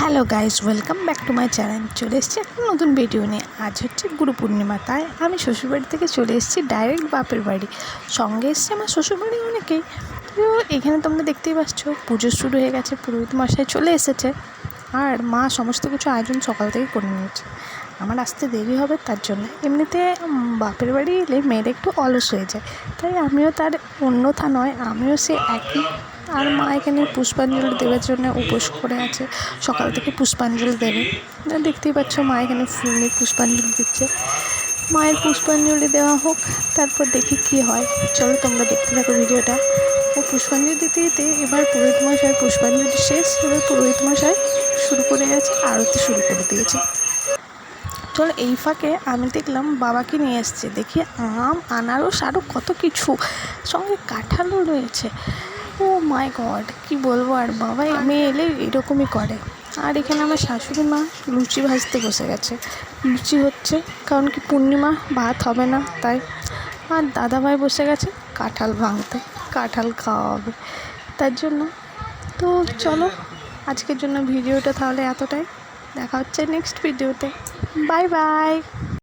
Hello guys welcome back to my channel. চলে এসেছি একটা নতুন ভিডিও নিয়ে। আজ হচ্ছে গুরু পূর্ণিমা, তাই আমি শ্বশুরবাড়ি থেকে চলে এসেছি ডাইরেক্ট বাপের বাড়ি। সঙ্গে এসছে আমার শ্বশুরবাড়ি অনেকেই। তো এখানে তোমরা দেখতেই পাচ্ছ, পুজো শুরু হয়ে গেছে, পুরোহিত মশাই চলে এসেছে। আর মা সমস্ত কিছু আয়োজন সকাল থেকে করে নিয়েছে। আমার আসতে দেরি হবে তার জন্য। এমনিতে বাপের বাড়ি এলে মেয়ের একটু অলস হয়ে যায়। তাই আমিও তার অন্যথা নয়, আমিও সে একই। আর মা এখানে পুষ্পাঞ্জলি দেওয়ার জন্য উপোস করে আছে। সকাল থেকে পুষ্পাঞ্জলি দেবে। দেখতেই পাচ্ছ মা এখানে ফুল নিয়ে পুষ্পাঞ্জলি দিচ্ছে। মায়ের পুষ্পাঞ্জলি দেওয়া হোক, তারপর দেখি কি হয়। চলো তোমরা দেখতে থাকো ভিডিওটা। ও পুষ্পাঞ্জলি দিতে দিতে এবার পুরোহিত মশাই পুষ্পাঞ্জলি শেষ। এবার পুরোহিত মশাই শুরু করে গেছে আরতি শুরু করে দিয়েছে। চলো এই ফাঁকে আমি দেখলাম বাবাকে নিয়ে এসছে। দেখি আম, আনারস আরও কত কিছু সঙ্গে কাঁঠালও রয়েছে। ও মাই গড, কি বলব আর বাবা আমি এলে এরকমই করে। আর এখানে আমার শাশুড়ি মা লুচি ভাজতে বসে গেছে। লুচি হচ্ছে, কারণ কি পূর্ণিমা, ভাত হবে না, তাই আর দাদাভাই বসে গেছে কাঁঠাল ভাঙতে, কাঁঠাল খাওয়া হবে। তার জন্য তো চলো আজকের জন্য ভিডিওটা তাহলে এতটাই। দেখা হচ্ছে নেক্সট ভিডিওতে বাই বাই